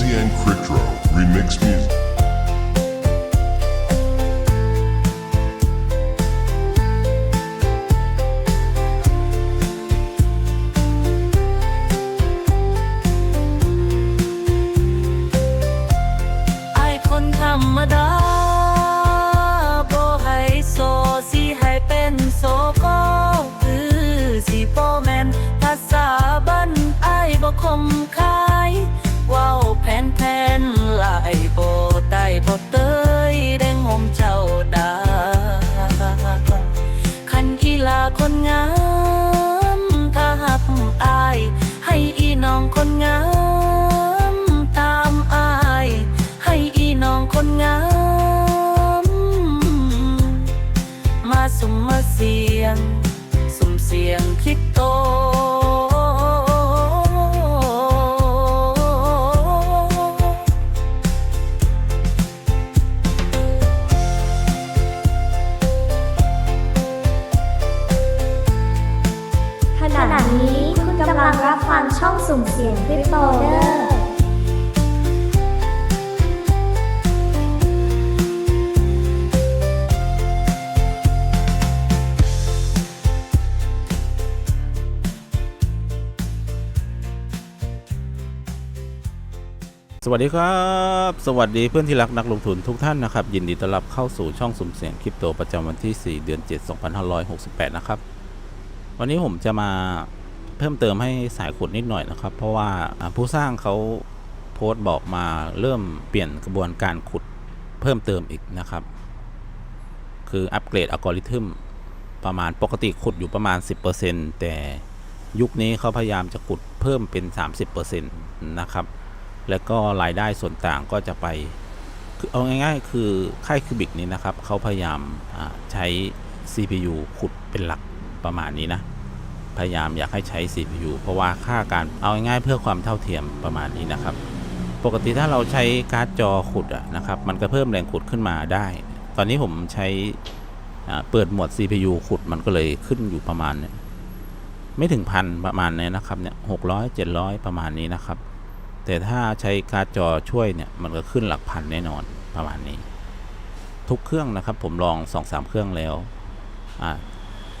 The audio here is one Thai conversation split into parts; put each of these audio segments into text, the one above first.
Sumsy and Critro Remix Music. วัสดีครับ สวัสดีเพื่อนที่รักนักลงทุนทุกท่านนะครับ ยินดีต้อนรับเข้าสู่ช่องสุ่มเสี่ยงคริปโตประจำวันที่ 4 เดือน 7 2568 นะครับ วันนี้ผมจะมาเพิ่มเติมให้สายขุดนิดหน่อยนะครับ เพราะว่าอ่าผู้สร้างเขาโพสต์บอกมาเริ่มเปลี่ยนกระบวนการขุดเพิ่มเติมอีกนะครับ คืออัปเกรดอัลกอริทึมประมาณปกติขุดอยู่ประมาณ 10%แต่ยุคนี้เขาพยายามจะขุดเพิ่มเป็น 30%นะครับ แล้วก็รายได้ส่วนต่างก็จะไปคือเอาง่ายๆ คือค่ายคิวบิกนี้นะครับเขาพยายามใช้ CPU ขุดเป็นหลักประมาณนี้นะ พยายามอยากให้ใช้ CPU เพราะว่าค่าการเอาง่ายๆเพื่อความเท่าเทียมประมาณนี้นะครับ ปกติถ้าเราใช้การ์ดจอขุดะนะครับ มันก็เพิ่มแรงขุดขึ้นมาได้ ตอนนี้ผมใช้เปิดหมวด CPU ขุดมันก็เลยขึ้นอยู่ประมาณนี่ยไม่ถึงพันประมาณนี้นะครับเนี่ยหกร้อยเจ็ดร้อยประมาณนี้นะครับ แต่ถ้าใช้การ์ดจอช่วยเนี่ยมันก็ขึ้นหลักพันแน่นอนประมาณนี้ ทุกเครื่องนะครับผมลอง2อสเครื่องแล้ว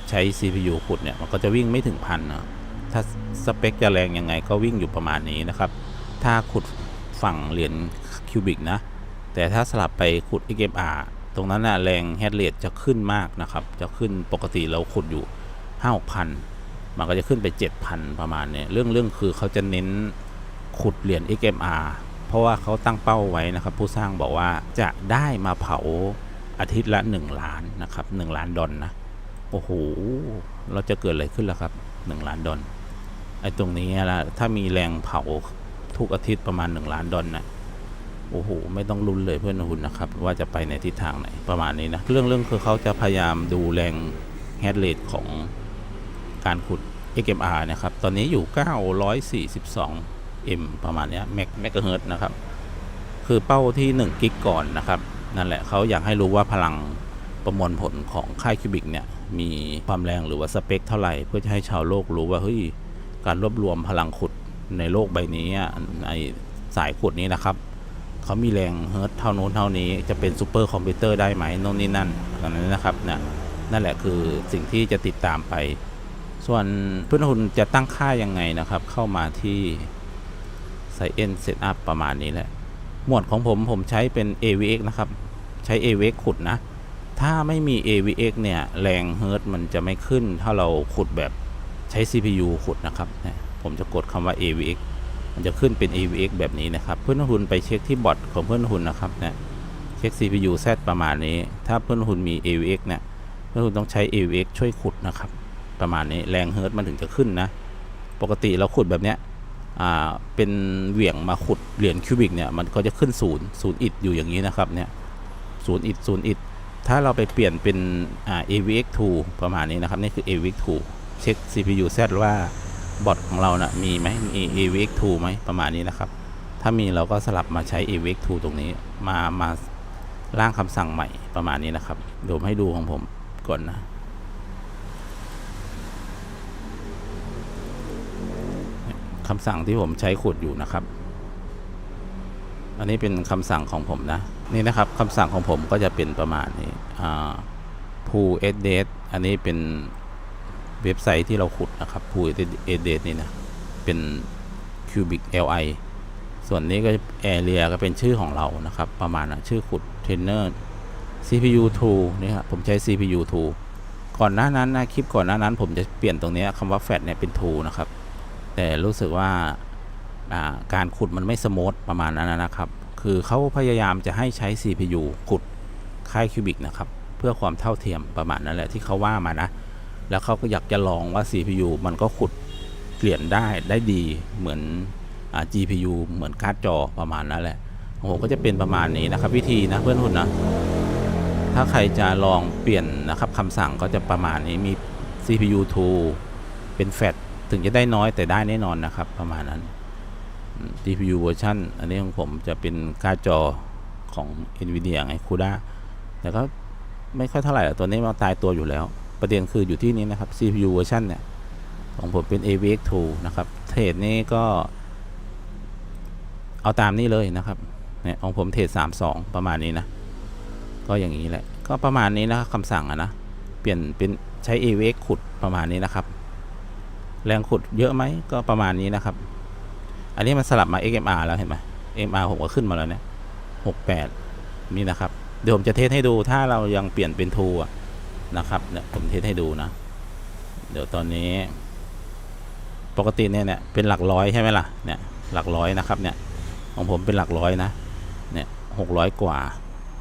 ใช้ CPU ขุดเนี่ยมันก็จะวิ่งไม่ถึงพันนะถ้าสเปคจะแรงยังไงก็วิ่งอยู่ประมาณนี้นะครับ ถ้าขุดฝั่งเหรียญคิวบิกนะ แต่ถ้าสลับไปขุด XMR ตรงนั้นนะแรงแฮดเรทจะขึ้นมากนะครับ จะขึ้นปกติเราขุดอยู่ห้าพันมันก็จะขึ้นไป 7,000 ประมาณเนี้ยเรื่องเรื่องคือเขาจะเน้น ขุดเหรียญ XMR เพราะว่าเขาตั้งเป้าไว้นะครับ ผู้สร้างบอกว่าจะได้มาเผาอาทิตย์ละ 1 ล้านนะครับ 1 ล้านดอลนะ โอ้โห เราจะเกิดอะไรขึ้นล่ะครับ 1 ล้านดอลไอ้ตรงนี้ละถ้ามีแรงเผาทุกอาทิตย์ประมาณ 1 ล้านดอลนะโอ้โห ไม่ต้องลุ้นเลยเพื่อนหุ่นนะครับ ว่าจะไปในทิศทางไหนประมาณนี้นะ เรื่องเรื่องคือเขาจะพยายามดูแรงแฮดเรทของการขุด XMR นะครับ ตอนนี้อยู่ 942 M ประมาณนี้แมกแมกเฮิร์ตนะครับ คือเป้าที่1กิกก่อนนะครับ นั่นแหละเขาอยากให้รู้ว่าพลังประมวลผลของค่ายคิวบิกเนี่ย มีความแรงหรือว่าสเปคเท่าไหร่เพื่อจะให้ชาวโลกรู้ว่าเฮ้ยการรวบรวมพลังขุดในโลกใบนี้อะในสายขุดนี้นะครับเขามีแรงเฮิร์ตเท่านู้นเท่านี้จะเป็นซูเปอร์คอมพิวเตอร์ได้ไหมโน่นนี่นั่นอันนั้นนะครับเนี่ยนั่นแหละคือสิ่งที่จะติดตามไป ส่วนเพื่อนคุณจะตั้งค่ายังไงนะครับ เข้ามาที่ ใส่ n setup ประมาณนี้แหละ หมวดของผมผมใช้เป็น avx นะครับ ใช้ avx ขุดนะ ถ้าไม่มี avx เนี่ย แรงเฮิร์ตมันจะไม่ขึ้น ถ้าเราขุดแบบใช้ cpu ขุดนะครับ ผมจะกดคำว่า avx มันจะขึ้นเป็น avx แบบนี้นะครับ เพื่อนคุณไปเช็คที่บอทของเพื่อนคุณนนะครับเนี่ยเช็ค cpu z ประมาณนี้ ถ้าเพื่อนคุณมี avx เนี่ย เพื่อนคุณต้องใช้ avx ช่วยขุดนะครับ ประมาณนี้ แรงเฮิร์ตมันถึงจะขึ้นนะ ปกติเราขุดแบบเนี้ย เป็นเหวี่ยงมาขุดเหรียญคิวบิกเนี่ยมันก็จะขึ้นศูนย์ศูนย์อิดอยู่อย่างนี้นะครับเนี่ยศูนย์อิดศูนย์อิดถ้าเราไปเปลี่ยนเป็น AVX2 ประมาณนี้นะครับนี่คือ AVX2 เช็ค CPU Z ว่าบอทของเรานะ่ะมีไหมมี AVX2 ไหมประมาณนี้นะครับ ถ้ามีเราก็สลับมาใช้ AVX2 ตรงนี้มามาร่างคำสั่งใหม่ประมาณนี้นะครับเดี๋ยวให้ดูของผมก่อนนะ คำสั่งที่ผมใช้ขุดอยู่นะครับ อันนี้เป็นคำสั่งของผมนะ นี่นะครับคำสั่งของผมก็จะเป็นประมาณนี้อ่า pool s d s อันนี้เป็นเว็บไซต์ที่เราขุดนะครับ pool s d s นี่นะ เป็น cubic li ส่วนนี้ก็ area ก็เป็นชื่อของเรานะครับ ประมาณนะชื่อขุด trainer cpu 2นี่ครับผมใช้ cpu 2ก่อนหน้านั้นนะคลิปก่อนหน้านั้น ผมจะเปลี่ยนตรงนี้คำว่า fat เนี่ยเป็น 2 นะครับ แต่รู้สึกว่าการขุดมันไม่สมูทประมาณนั้นนะครับ คือเขาพยายามจะให้ใช้ CPU ขุดค่ายคิวบิกนะครับ เพื่อความเท่าเทียมประมาณนั้นแหละที่เขาว่ามานะ แล้วเขาก็อยากจะลองว่า CPU มันก็ขุดเปลี่ยนได้ได้ดีเหมือนอ GPU เหมือนการ์ดจอประมาณนั้นแหละของผมก็จะเป็นประมาณนี้นะครับวิธีนะเพื่อนคุณนะ ถ้าใครจะลองเปลี่ยนนะครับคำสั่งก็จะประมาณนี้มี CPU 2 เป็นแฟต ถึงจะได้น้อยแต่ได้แน่นอนนะครับ ประมาณนั้น GPU เวอร์ชันอันนี้ของผมจะเป็นการ์ดจอของ NVIDIA ไง CUDA แต่ก็ไม่ค่อยเท่าไหร่ตัวนี้มันตายตัวอยู่แล้ว ประเด็นคืออยู่ที่นี้นะครับ CPU เวอร์ชันเนี่ยของผมเป็น AVX2 นะครับ เทรดนี้ก็ เอาตามนี้เลยนะครับเนี่ยของผมเทรด32 ประมาณนี้นะ ก็อย่างนี้แหละ ก็ประมาณนี้นะครับคำสั่งอะนะ เปลี่ยนเป็นใช้ AVX ขุดประมาณนี้นะครับ แรงขุดเยอะไหมก็ประมาณนี้นะครับ อันนี้มันสลับมา XMR แล้วเห็นไหม XMR ผมก็ขึ้นมาแล้วเนี่ย68 นี่นะครับ เดี๋ยวผมจะเทสให้ดูถ้าเรายังเปลี่ยนเป็นทูอะนะครับเนี่ยผมเทสให้ดูนะ เดี๋ยวตอนนี้ ปกติเนี่ยเนี่ยเป็นหลักร้อยใช่ไหมล่ะเนี่ยหลักร้อยนะครับเนี่ยของผมเป็นหลักร้อยนะเนี่ยหกร้อยกว่า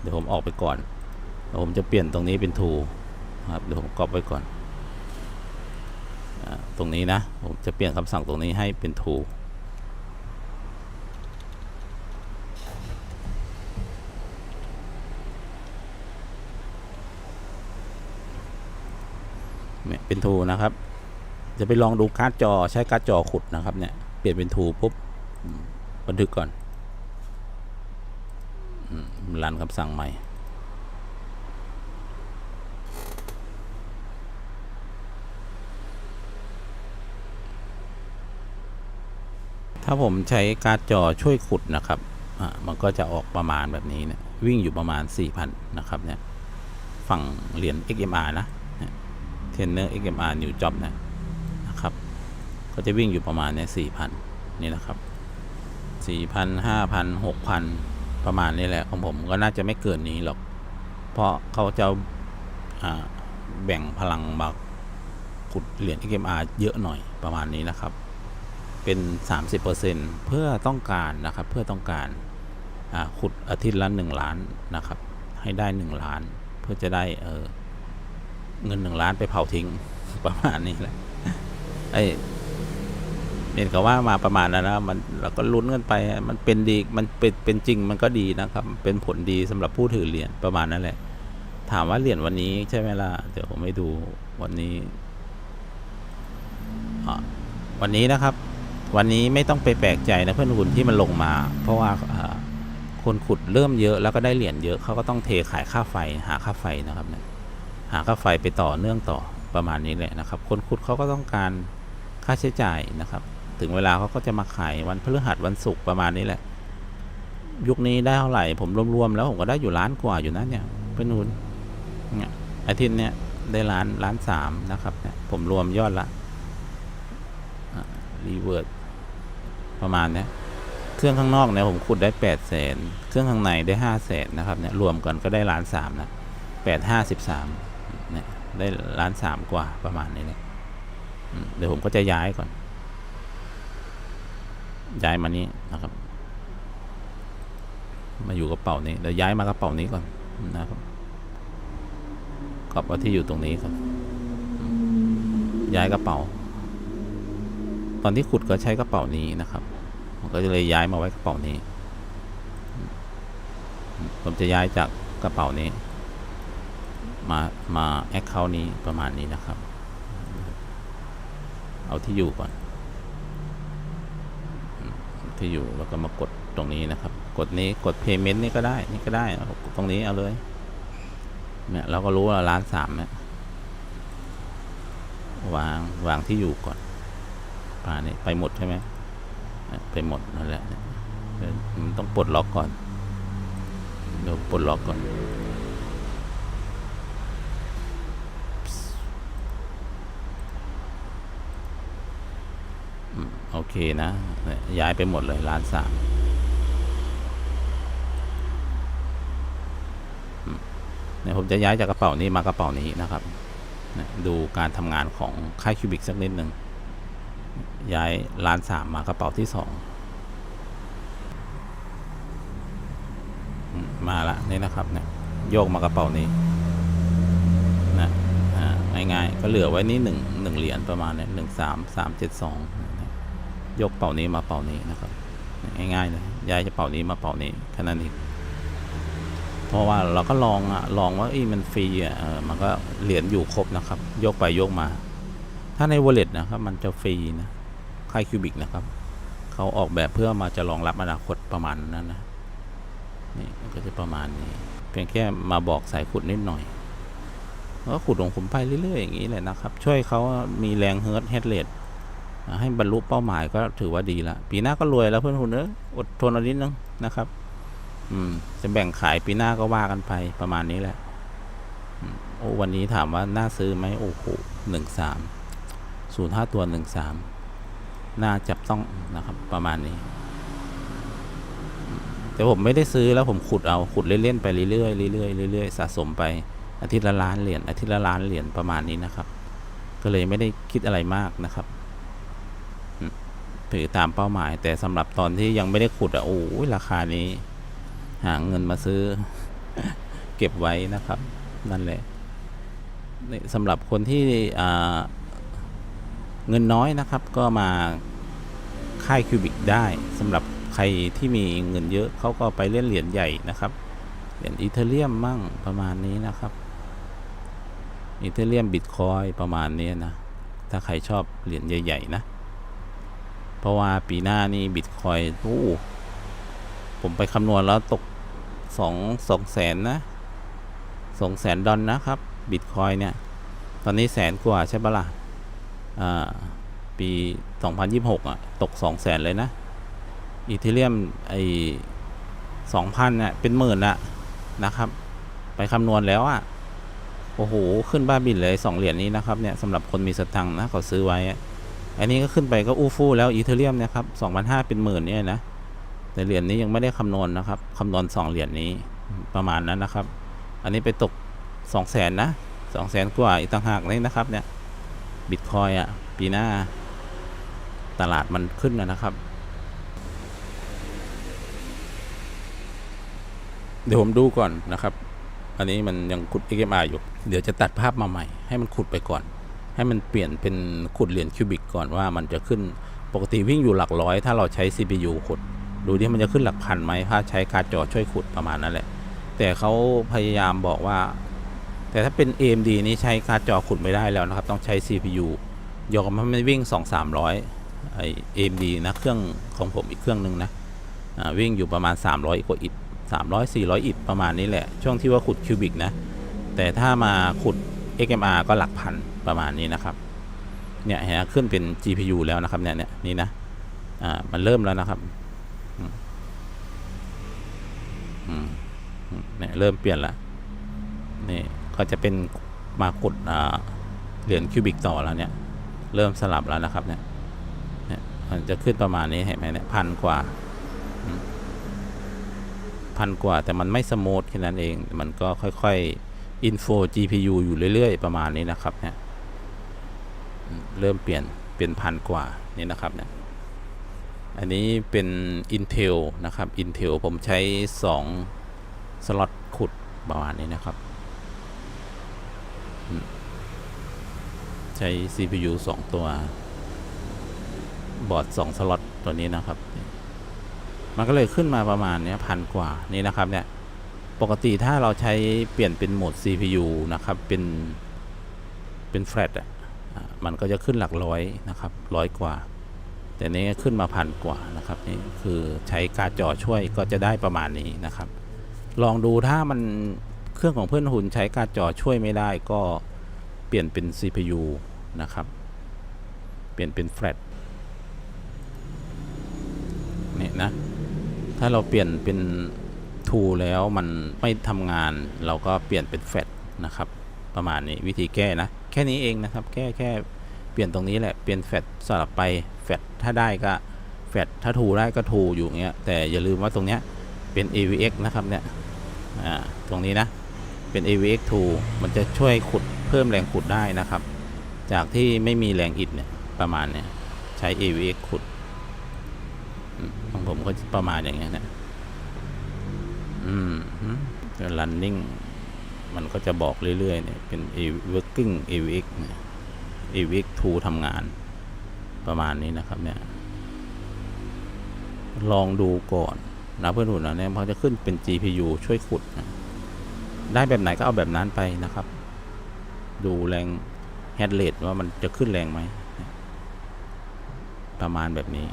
เดี๋ยวผมออกไปก่อนเดี๋ยวผมจะเปลี่ยนตรงนี้เป็นทูครับเดี๋ยวผมก๊อปไว้ก่อน ตรงนี้นะ ผมจะเปลี่ยนคำสั่งตรงนี้ให้เป็นทูเนี่ยเป็นทูนะครับ จะไปลองดูการ์ดจอใช้การ์ดจอขุดนะครับเนี่ยเปลี่ยนเป็นทูปุ๊บบันทึกก่อนรันคำสั่งใหม่ ถ้าผมใช้การ์ดจอช่วยขุดนะครับอะมันก็จะออกประมาณแบบนี้เนี่ยวิ่งอยู่ประมาณ 4,000 นะครับเนี่ยฝั่งเหรียญ XMR นะเทนเนอร์ XMR New Job นี่ยนะครับ ก็จะวิ่งอยู่ประมาณเนี่ย4,000 นี่นะครับ 4,000 5,000 6,000 ประมาณนี้แหละของผมก็น่าจะไม่เกินนี้หรอก เพราะเขาจะอ่าแบ่งพลังมาขุดเหรียญ XMR เยอะหน่อยประมาณนี้นะครับ เป็น 30%เพื่อต้องการนะครับเพื่อต้องการขุดอาทิตย์ละ1ล้านนะครับ ให้ได้ 1 ล้าน เพื่อจะได้เเงิน 1 ล้านไปเผาทิ้งประมาณนี้แหละไอ้เห็นก็ว่ามาประมาณนั้นนะมันเราก็ลุ้นกันไปมันเป็นดีมันเป็นเป็นจริงมันก็ดีนะครับ เป็นผลดีสำหรับผู้ถือเหรียญประมาณนั้นแหละ ถามว่าเหรียญวันนี้ใช่ไหมล่ะเดี๋ยวผมให้ดูวันนี้วันนี้นะครับ วันนี้ไม่ต้องไปแปลกใจนะเพื่อนคุณที่มันลงมา เพราะว่าคนขุดเริ่มเยอะแล้วก็ได้เหรียญเยอะเขาก็ต้องเทขายค่าไฟหาค่าไฟนะครับเนี่ยหาค่าไฟไปต่อเนื่องต่อประมาณนี้แหละนะครับ คนขุดเขาก็ต้องการค่าใช้จ่ายนะครับ ถึงเวลาเขาก็จะมาขายวันพฤหัสวันศุกร์ประมาณนี้แหละ ยุคนี้ได้เท่าไหร่ผมรวมๆแล้วผมก็ได้อยู่ล้านกว่าอยู่นะเนี่ยเพื่อนคุณเนี่ยอาทิตย์เนี้ยได้ล้านล้านสามนะครับเนี่ยผมรวมยอดละรีเวิร์ด ประมาณนี้เครื่องข้างนอกเนี่ยผมขุดได้แปดแสนเครื่องข้างในได้ห้าแสนนะครับเนี่ยรวมกันก็ได้ล้านสามนะแปดห้าสิบสามเนี่ยได้ล้านสามกว่าประมาณนี้เลยเดี๋ยวผมก็จะย้ายก่อน ย้ายมานี้นะครับ มาอยู่กระเป๋านี้เดี๋ยวย้ายมากระเป๋านี้ก่อนนะครับกับมาที่อยู่ตรงนี้ครับ ย้ายกระเป๋า ตอนที่ขุดก็ใช้กระเป๋านี้นะครับผมก็จะเลยย้ายมาไว้กระเป๋านี้ ผมจะย้ายจากกระเป๋านี้ มามาแอคเคาท์นี้ประมาณนี้นะครับ เอาที่อยู่ก่อน ที่อยู่แล้วก็มากดตรงนี้นะครับ กดนี้กด payment นี่ก็ได้ นี่ก็ได้ตรงนี้เอาเลยเนี่ยเราก็รู้ว่าร้านสามเนี่ยวางวางที่อยู่ก่อน่านี้ไปหมดใช่ไหมไปหมดนั่นแหละมันต้องปลดล็อกก่อนเดี๋ยวปลดล็อกก่อนโอเคนะ ย้ายไปหมดเลยร้านสามเนี่ยผมจะย้ายจากกระเป๋านี้มากระเป๋านี้นะครับ ดูการทำงานของค่ายคิวบิกสักนิดหนึ่ง ย้ายร้านสามมากระเป๋าที่สองมาละนี่นะครับเนี่ยโยกมากระเป๋านี้นะอ่าง่ายๆก็เหลือไว้นี่หนึ่งหนึ่งเหรียญประมาณเนี่ยหนึ่งสามสามเจ็ดสองยกเป่านี้มาเป่านี้นะครับง่ายๆเลยย้ายจากเป่านี้มาเป่านี้แค่นั้นเองเพราะว่าเราก็ลองอะลองว่าอ้ยมันฟรีอะมันก็เหรียญอยู่ครบนะครับ ยกไปยกมา ถ้าใน wallet นะครับ มันจะฟรีนะ ค่ายคิวบิกนะครับ เขาออกแบบเพื่อมาจะรองรับอนาคตประมาณนั้นนะ นี่ก็จะประมาณนี้ เพียงแค่มาบอกสายขุดนิดหน่อยก็ขุดของผมไปเรื่อยๆอย่างนี้แหละนะครับ ช่วยเขามีแรงเฮิร์ตเฮดเลดให้บรรลุเป้าหมายก็ถือว่าดีละปีหน้าก็รวยแล้วเพื่อนคุณเนอะอดทนอนิดนึงนะครับ อืม จะแบ่งขายปีหน้าก็ว่ากันไปประมาณนี้แหละโอ้วันนี้ถามว่าน่าซื้อไหมโอ้โหหนึ่งสามศูนย์ห้าตัวหนึ่งสาม น่าจับต้องนะครับประมาณนี้ แต่ผมไม่ได้ซื้อแล้วผมขุดเอาขุดเล่นๆไปเรื่อยๆเรื่อยๆเรื่อยๆสะสมไปอาทิตย์ละล้านเหรียญอาทิตย์ละล้านเหรียญประมาณนี้นะครับ ก็เลยไม่ได้คิดอะไรมากนะครับถือตามเป้าหมาย แต่สำหรับตอนที่ยังไม่ได้ขุดอะโอ้ยราคานี้ หาเงินมาซื้อ เก็บไว้นะครับ นั่นแหละสำหรับคนที่เงินน้อยนะครับ ก็มา ค่ายคิวบิกได้สำหรับใครที่มีเงินเยอะเขาก็ไปเล่นเหรียญใหญ่นะครับเหรียญอีเทเรียมมั่งประมาณนี้นะครับอีเทเรียมบิตคอยประมาณนี้นะ ถ้าใครชอบเหรียญใหญ่ ๆ นะ เพราะว่าปีหน้านี่บิตคอยโอ้ผมไปคำนวณแล้วตกสองสองแสนนะสองแสนดอลนะครับบิตคอยเนี่ย ตอนนี้แสนกว่าใช่ปะล่ะ อ่า ปี 2026 อะ ตก 2 0 0แสนเลยนะ อีเทเรียมไอ้2,000เนี่ยเป็นหมื่นอะนะครับ ไปคำนวณแล้วอะโอ้โห ขึ้นบ้าบินเลย2เหรียญนี้นะครับเนี่ยสำหรับคนมีสตังค์นะเขาซื้อไว้อะอันนี้ก็ขึ้นไปก็อู้ฟู่แล้วอีเทเรียมนะครับสองพันห้าเป็นหมื่นเนี่ยนะ แต่เหรียญนี้ยังไม่ได้คำนวณนะครับคำนวณสองเหรียญนี้ประมาณนั้นนะครับ อันนี้ไปตกสองแสนนะสองแสนกว่าอีกต่างหากนี่นะครับเนี่ยบิตคอยอะปีหน้า ตลาดมันขึ้นนะครับ เดี๋ยวผมดูก่อนนะครับ อันนี้มันยังขุด XMR อยู่ เดี๋ยวจะตัดภาพมาใหม่ ให้มันขุดไปก่อน ให้มันเปลี่ยนเป็นขุดเหรียญคิวบิกก่อนว่ามันจะขึ้นปกติวิ่งอยู่หลักร้อย ถ้าเราใช้ CPU ขุด ดูที่มันจะขึ้นหลักพันไหมถ้าใช้การ์ดจอช่วยขุดประมาณนั้นแหละ แต่เขาพยายามบอกว่า แต่ถ้าเป็น AMD นี้ใช้การ์ดจอขุดไม่ได้แล้วนะครับ ต้องใช้ CPU ยอมให้มันวิ่ง 2 300 ไอ AMD นะเครื่องของผมอีกเครื่องหนึ่งนะวิ่งอยู่ประมาณ 300 กว่าอิฐ300 400 อิฐประมาณนี้แหละ ช่วงที่ว่าขุดคิวบิกนะ แต่ถ้ามาขุด XMR ก็หลักพันประมาณนี้นะครับ เนี่ยเห็นขึ้นเป็น GPU แล้วนะครับเนี่ยเนี่ยนี่นะอ่ามันเริ่มแล้วนะครับเนี่ยเริ่มเปลี่ยนละนี่ก็จะเป็นมาขุดเหรียญคิวบิกต่อแล้วเนี่ย เริ่มสลับแล้วนะครับเนี่ย มันจะขึ้นประมาณนี้เห็นไหมเนี่ยพันกว่าพันกว่า แต่มันไม่สมูทแค่นั้นเอง มันก็ค่อยๆอินโฟ GPU อยู่เรื่อยๆ ประมาณนี้นะครับเนี่ยเริ่มเปลี่ยนเป็นพันกว่านี่นะครับเนี่ยอันนี้เป็น Intel นะครับ Intel ผมใช้ 2 สล็อตขุดประมาณนี้นะครับ ใช้ CPU 2 ตัว บอร์ด2สล็อตตัวนี้นะครับ มันก็เลยขึ้นมาประมาณเนี้ยพันกว่านี่นะครับเนี่ยปกติถ้าเราใช้เปลี่ยนเป็นโหมด CPU นะครับ เป็นเป็นแฟลตอะมันก็จะขึ้นหลักร้อยนะครับร้อยกว่า แต่นี้ขึ้นมาพันกว่านะครับนี่คือใช้การจอช่วยก็จะได้ประมาณนี้นะครับ ลองดูถ้ามันเครื่องของเพื่อนหุ่นใช้การจอช่วยไม่ได้ก็เปลี่ยนเป็น CPU นะครับ เปลี่ยนเป็นแฟลต เนี่ยนะ ถ้าเราเปลี่ยนเป็นทูแล้วมันไม่ทำงาน เราก็เปลี่ยนเป็นแฟตนะครับ ประมาณนี้วิธีแก้นะ แค่นี้เองนะครับแค่แค่เปลี่ยนตรงนี้แหละ เปลี่ยนแฟตสลับไปแฟตถ้าได้ก็แฟตถ้าทูได้ก็ทูอยู่เงี้ย แต่อย่าลืมว่าตรงเนี้ยเป็น AVX นะครับเนี่ยอ่าตรงนี้นะ เป็น AVX 2มันจะช่วยขุดเพิ่มแรงขุดได้นะครับ จากที่ไม่มีแรงอิดเนี่ยประมาณเนี่ยใช้ AVX ขุด ผมก็ประมาณอย่างเงี้ยนะอืมแต่ running มันก็จะบอกเรื่อยๆเนี่ยเป็น working AVX เนี่ย AVX 2ทำงาน ประมาณนี้นะครับเนี่ย ลองดูก่อนนะเพื่อนหุ่นนะเนี่ยพอจะขึ้นเป็น GPU ช่วยขุดนะได้แบบไหนก็เอาแบบนั้นไปนะครับ ดูแรง head r a t ว่ามันจะขึ้นแรงไหม ประมาณแบบนี้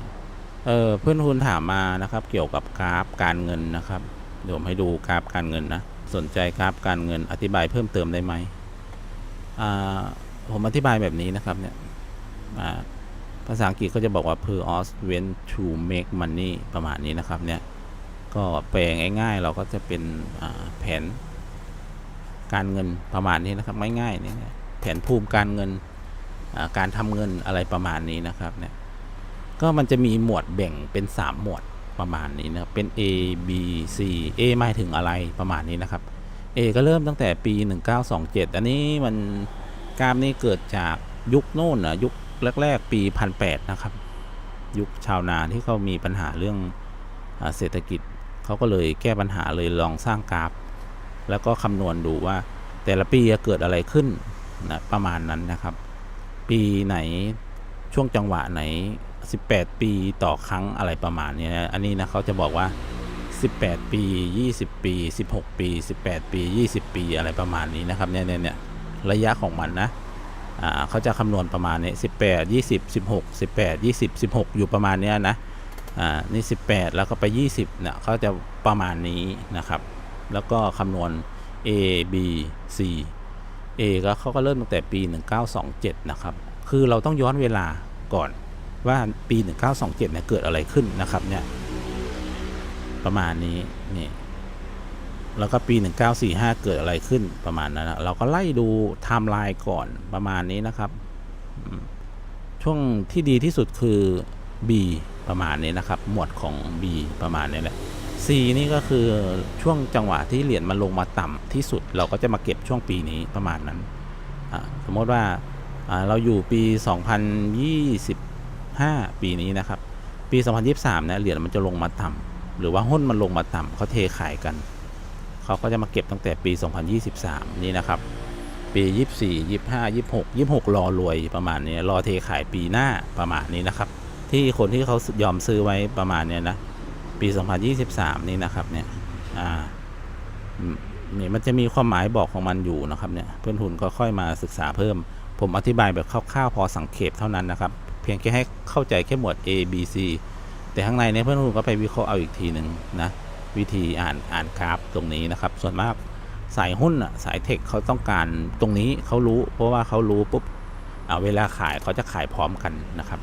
เออเพื่อนคุณถามมานะครับ เกี่ยวกับกราฟการเงินนะครับ เดี๋ยวผมให้ดูกราฟการเงินนะ สนใจกราฟการเงินอธิบายเพิ่มเติมได้ไหมอ่าผมอธิบายแบบนี้นะครับเนี่ยอ่าภาษาอังกฤษก็จะบอกว่า per os when to make money ประมาณนี้นะครับเนี่ยก็แปลง่ายๆ เราก็จะเป็นแผนการเงินประมาณนี้นะครับง่ายๆเนี่ยแผนภูมิการเงินการทำเงินอะไรประมาณนี้นะครับเนี่ย ก็มันจะมีหมวดแบ่งเป็น 3 หมวดประมาณนี้นะครับ เป็น A B C A หมายถึงอะไรประมาณนี้นะครับ A ก็เริ่มตั้งแต่ปี 1927 อันนี้มันกราฟนี้เกิดจากยุคโน่นนะยุคแรก ๆ ปี1800นะครับ ยุคชาวนาที่เขามีปัญหาเรื่องอเศรษฐกิจเขาก็เลยแก้ปัญหาเลยลองสร้างกราฟ แล้วก็คำนวณดูว่าแต่ละปีจะเกิดอะไรขึ้นนะประมาณนั้นนะครับ ปีไหนช่วงจังหวะไหน 18 ปีต่อครั้งอะไรประมาณนี้นะ อันนี้นะเขาจะบอกว่า 18 ปี 20 ปี 16 ปี 18 ปี 20 ปีอะไรประมาณนี้นะครับเนี่ยเนี่ยเนี่ยระยะของมันนะอ่าเขาจะคำนวณประมาณนี้ 18 20 16 18 20 16 อยู่ประมาณนี้นะอ่านี่ 18 แล้วก็ไป 20เนี่ยเขาจะประมาณนี้นะครับ แล้วก็คำนวณ A B C A ก็เขาก็เริ่มตั้งแต่ปี 1927 นะครับ คือเราต้องย้อนเวลาก่อน ว่าปี 1927เนี่ยเกิดอะไรขึ้นนะครับเนี่ยประมาณนี้นี่แล้วก็ปี 1945 เกิดอะไรขึ้นประมาณนั้นนะเราก็ไล่ดูไทม์ไลน์ก่อนประมาณนี้นะครับ ช่วงที่ดีที่สุดคือ B ประมาณนี้นะครับ หมวดของ B ประมาณนี้แหละ C นี่ก็คือช่วงจังหวะที่เหรียญมันลงมาต่ำที่สุด เราก็จะมาเก็บช่วงปีนี้ประมาณนั้น สมมติว่าเราอยู่ปี 2025 ปีนี้นะครับ ปี 2023เนี่ยเหรียญมันจะลงมาต่ำหรือว่าหุ้นมันลงมาต่ำเขาเทขายกัน เขาก็จะมาเก็บตั้งแต่ปี 2023 นี่นะครับ ปี 24 25 26 26 รอรวยประมาณนี้ รอเทขายปีหน้าประมาณนี้นะครับ ที่คนที่เขายอมซื้อไว้ประมาณนี้นะ ปี 2023 นี่นะครับเนี่ย อ่านี่มันจะมีความหมายบอกของมันอยู่นะครับเนี่ย เพื่อนทุนก็ค่อยมาศึกษาเพิ่ม ผมอธิบายแบบคร่าวๆพอสังเขปเท่านั้นนะครับ พียงแค่ให้เข้าใจแค่หมวด A B C แต่ข้างในเนี่ยเพื่อนทุนก็ไปวิเคราะห์เอาอีกทีหนึ่งนะวิธีอ่านอ่านกราฟตรงนี้นะครับ ส่วนมากสายหุ้นอะสายเทคเขาต้องการตรงนี้เขารู้ เพราะว่าเขารู้ปุ๊บเวลาขายเขาจะขายพร้อมกันนะครับ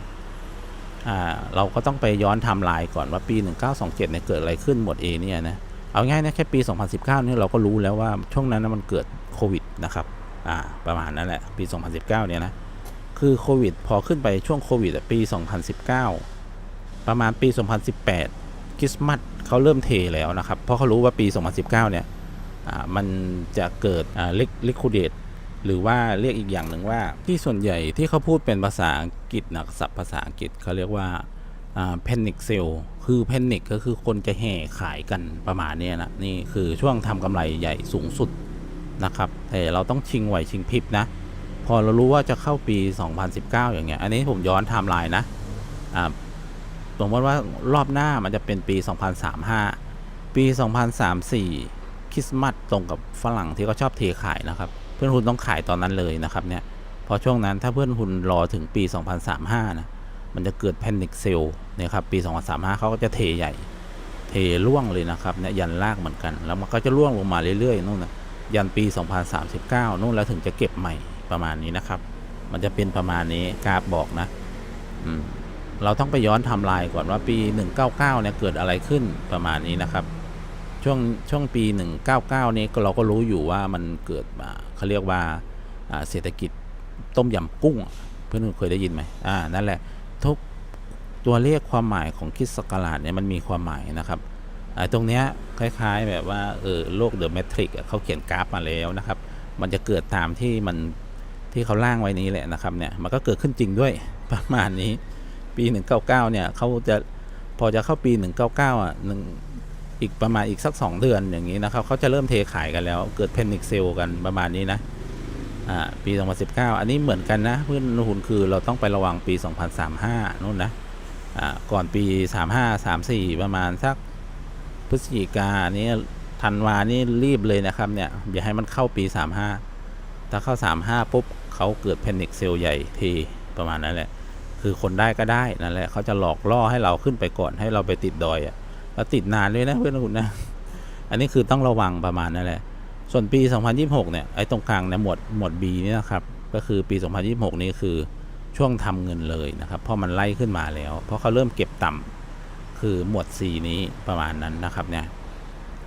เราก็ต้องไปย้อนทม์ไลน์ก่อนว่าปี 1927เนี่ยเกิดอะไรขึ้นหมวด A เนี่ยนะเอาง่ายนะแค่ปี 2019เนี่ยเราก็รู้แล้วว่าช่วงนั้นมันเกิดโควิดนะครับประมาณนั้นแหละปี 2019เนี่ยนะ คือโควิดพอขึ้นไปช่วงโควิดปี 2019 ประมาณปี 2018 คริสต์มาสเขาเริ่มเทแล้วนะครับ เพราะเขารู้ว่าปี 2019 เนี่ยมันจะเกิดลิลิคูเดตหรือว่าเรียกอีกอย่างหนึ่งว่า ที่ส่วนใหญ่ที่เขาพูดเป็นภาษาอังกฤษนะศัพท์ภาษาอังกฤษเขาเรียกว่าอ่า panic sale คือ panic ก็คือคนจะแห่ขายกันประมาณนี้นะนี่คือช่วงทำกำไรใหญ่สูงสุดนะครับแต่เราต้องชิงไหวชิงพริบนะ พอเรารู้ว่าจะเข้าปี 2019 อย่างเงี้ย อันนี้ผมย้อนไทม์ไลน์นะอ่าสมมติว่ารอบหน้ามันจะเป็นปี 2035 ปี 2034 คริสต์มาสตรงกับฝรั่งที่เขาชอบเทขายนะครับ เพื่อนคุณต้องขายตอนนั้นเลยนะครับเนี่ย พอช่วงนั้นถ้าเพื่อนคุณรอถึงปี 2035 นะ มันจะเกิดแพนิคเซลเนี่ยครับ ปี 2035 เขาก็จะเทใหญ่ เทล่วงเลยนะครับเนี่ยยันลากเหมือนกัน แล้วมันก็จะล่วงลงมาเรื่อยๆนู่นนะยันปี 2039นู่นแล้วถึงจะเก็บใหม่ ประมาณนี้นะครับ มันจะเป็นประมาณนี้กราฟบอกนะเราต้องไปย้อนทำลายก่อนว่าปี 199เนี่ยเกิดอะไรขึ้นประมาณนี้นะครับช่วงช่วงปี 199นี้ก็เราก็รู้อยู่ว่ามันเกิดเขาเรียกว่าเศรษฐกิจต้มยำกุ้งอะเพื่อนเคยได้ยินไหมอ่านั่นแหละทุกตัวเลขความหมายของคิดสกราชเนี่ยมันมีความหมายนะครับตรงเนี้ยคล้าย ๆ แบบว่าเออโลกเดอะแมทริกเขาเขียนกราฟมาแล้วนะครับ มันจะเกิดตามที่มัน ที่เขาล่างไว้นี้แหละนะครับเนี่ยมันก็เกิดขึ้นจริงด้วยประมาณนี้ ปี 199 เนี่ยเขาจะพอจะเข้าปี 199 อะหนึ่งอีกประมาณอีกสัก 2 เดือนอย่างนี้นะครับเขาจะเริ่มเทขายกันแล้ว เกิดเพนิคเซลกันประมาณนี้นะอ่าปี 2019 อันนี้เหมือนกันนะเพื่อนหุ่นคือเราต้องไประวังปี 2035นู่นนะอ่าก่อนปี 35 34 ประมาณสักพฤศจิกานี้ธันวานี่รีบเลยนะครับเนี่ยอย่าให้มันเข้าปี 35 ถ้าเข้า 35 ปุ๊บ เขาเกิดแพนิคเซลใหญ่ทีประมาณนั้นแหละ คือคนได้ก็ได้นั่นแหละเขาจะหลอกล่อให้เราขึ้นไปก่อนให้เราไปติดดอยอะ่ะแล้วติดนานด้วยนะเพื่อนคุณนะ อันนี้คือต้องระวังประมาณนั่นแหละ ส่วนปี 2026 เนี่ยไอ้ตรงกลางเนี่ยหมวดหมวด B นี่นะครับก็คือปี 2026 นี้คือช่วงทำเงินเลยนะครับ เพราะมันไล่ขึ้นมาแล้ว เพราะเขาเริ่มเก็บต่ำคือหมวด C นี้ประมาณนั้นนะครับเนี่ย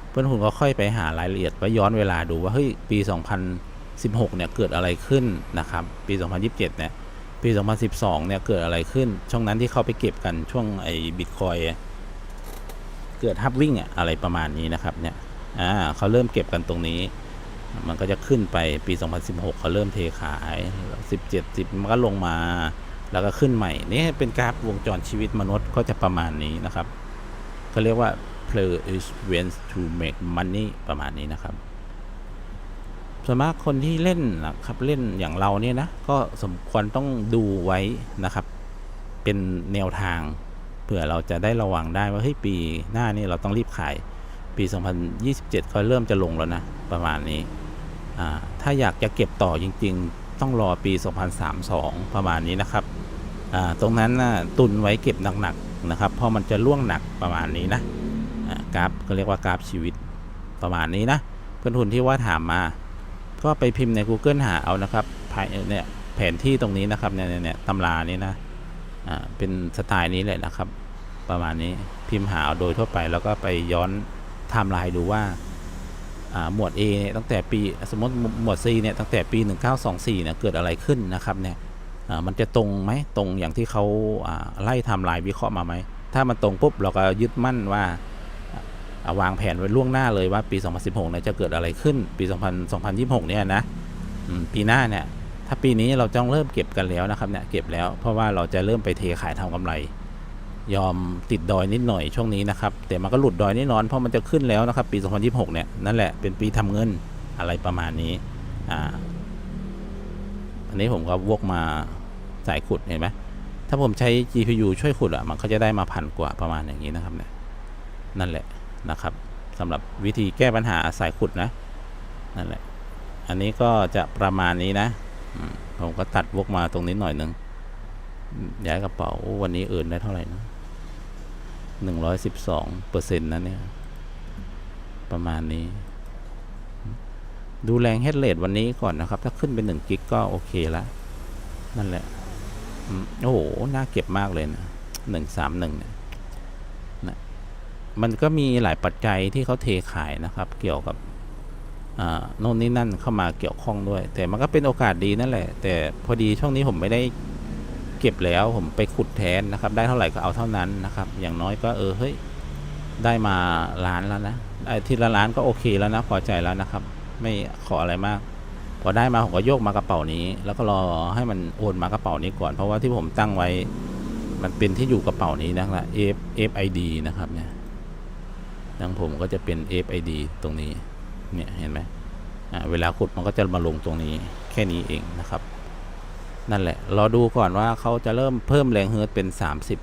เพื่อนคุณก็ค่อยไปหารายละเอียดว่าย้อนเวลาดูว่าเฮ้ยปี 2000 2016 เนี่ยเกิดอะไรขึ้นนะครับ ปี 2027 เนี่ย ปี 2012 เนี่ยเกิดอะไรขึ้น ช่วงนั้นที่เข้าไปเก็บกันช่วงไอ้บิตคอยเกิดฮับวิ่งอะอะไรประมาณนี้นะครับเนี่ย อ่าเขาเริ่มเก็บกันตรงนี้ มันก็จะขึ้นไปปี 2016 เขาเริ่มเทขาย 17 10 มันก็ลงมา แล้วก็ขึ้นใหม่ นี่เป็นกราฟวงจรชีวิตมนุษย์ก็จะประมาณนี้นะครับเขาเรียกว่า play is when to make money ประมาณนี้นะครับ ส่วนมากคนที่เล่นนะครับเล่นอย่างเราเนี่ยนะก็สมควรต้องดูไว้นะครับ เป็นแนวทางเผื่อเราจะได้ระวังได้ว่าเฮ้ยปีหน้านี่เราต้องรีบขายปี 2027เขาเริ่มจะลงแล้วนะประมาณนี้ถ้าอยากจะเก็บต่อจริง ๆ ต้องรอปี 2032 ประมาณนี้นะครับตรงนั้นนะตุนไว้เก็บหนักๆนะครับเพราะมันจะล่วงหนักประมาณนี้นะกราฟก็เรียกว่ากราฟชีวิตประมาณนี้นะเพื่อนทุนที่ว่าถามมา ก็ไปพิมพ์ใน Google หาเอานะครับภายเนี่ยแผนที่ตรงนี้นะครับเนี่ยเนี่ยเนี่ยตำรานี้นะอ่าเป็นสไตล์นี้เลยนะครับ ประมาณนี้พิมพ์หาเอาโดยทั่วไป แล้วก็ไปย้อนไทม์ไลน์ดูว่าอ่าหมวด A เนี่ยตั้งแต่ปีสมมติหมวด C เนี่ยตั้งแต่ปี 1924เนี่ยเกิดอะไรขึ้นนะครับเนี่ยอ่ามันจะตรงไหมตรงอย่างที่เขาอ่าไล่ไทม์ไลน์วิเคราะห์มาไหมถ้ามันตรงปุ๊บเราก็ยึดมั่นว่า วางแผนไว้ล่วงหน้าเลยว่าปี 2016เนี่ยจะเกิดอะไรขึ้นปี 2000 2026 เนี่ยนะปีหน้าเนี่ยถ้าปีนี้เราต้องเริ่มเก็บกันแล้วนะครับเนี่ยเก็บแล้วเพราะว่าเราจะเริ่มไปเทขายทำกำไร ยอมติดดอยนิดหน่อยช่วงนี้นะครับแต่มันก็หลุดดอยแน่นอนเพราะมันจะขึ้นแล้วนะครับปี 2026 เนี่ยนั่นแหละเป็นปีทำเงินอะไรประมาณนี้อ่าอันนี้ผมก็วกมาสายขุดเห็นไหมถ้าผมใช้ GPU ช่วยขุดอะมันก็จะได้มาพันกว่าประมาณอย่างนี้นะครับเนี่ยนั่นแหละ นะครับสำหรับวิธีแก้ปัญหาสายขุดนะนั่นแหละอันนี้ก็จะประมาณนี้นะผมก็ตัดวกมาตรงนี้หน่อยหนึ่งย้ายกระเป๋าวันนี้เอินได้เท่าไหร่นะหนึ่งร้อยสิบสองเปอร์เซ็นต์นะเนี่ยประมาณนี้ ดูแรงเฮดเลดวันนี้ก่อนนะครับ ถ้าขึ้นเป็นหนึ่งกิกก็โอเคละนั่นแหละ โอ้โห น่าเก็บมากเลยนะหนึ่งสามหนึ่งเนี่ย มันก็มีหลายปัจจัยที่เขาเทขายนะครับ เกี่ยวกับโน่นนี่นั่นเข้ามาเกี่ยวข้องด้วย แต่มันก็เป็นโอกาสดีนั่นแหละ แต่พอดีช่วงนี้ผมไม่ได้เก็บแล้วผมไปขุดแทนนะครับ ได้เท่าไหร่ก็เอาเท่านั้นนะครับ อย่างน้อยก็เออเฮ้ยได้มาล้านแล้วนะได้ทีละล้านก็โอเคแล้วนะพอใจแล้วนะครับ ไม่ขออะไรมาก พอได้มาผมก็โยกมากระเป๋านี้ แล้วก็รอให้มันโอนมากระเป๋านี้ก่อน เพราะว่าที่ผมตั้งไว้ มันเป็นที่อยู่กระเป๋านี้นะครับ F FID นะครับเนี่ย ดังผมก็จะเป็น FID ตรงนี้ เนี่ยเห็นไหมเวลาขุดมันก็จะมาลงตรงนี้แค่นี้เองนะครับ นั่นแหละ รอดูก่อนว่าเขาจะเริ่มเพิ่มแรงเฮิร์ตเป็น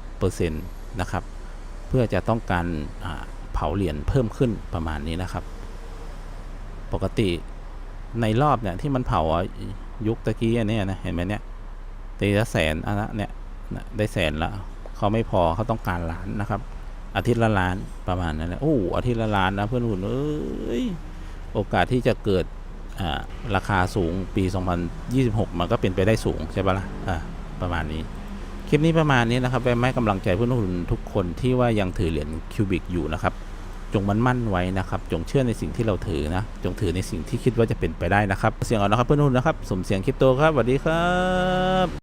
30%นะครับ เพื่อจะต้องการเผาเหรียญเพิ่มขึ้นประมาณนี้นะครับ ปกติในรอบเนี่ยที่มันเผายุคตะกี้เนี้ยนะเห็นไหมเนี่ยตีละแสนอันนะเนี่ยได้แสนละเขาไม่พอเขาต้องการล้านนะครับ อาทิตย์ละล้านประมาณนั้นแหละโอ้อาทิตย์ละล้านนะเพื่อนหุ่นเอ้ยโอกาสที่จะเกิดราคาสูงปี 2026 มันก็เป็นไปได้สูงใช่ปะล่ะอ่าประมาณนี้ คลิปนี้ประมาณนี้นะครับไปให้กำลังใจเพื่อนหุ่นทุกคนที่ว่ายังถือเหรียญคิวบิกอยู่นะครับ จงมันมั่นไว้นะครับ จงเชื่อในสิ่งที่เราถือนะ จงถือในสิ่งที่คิดว่าจะเป็นไปได้นะครับ เสียงเอานะครับเพื่อนหุ่นนะครับ สมเสียงคริปโตครับสวัสดีครับ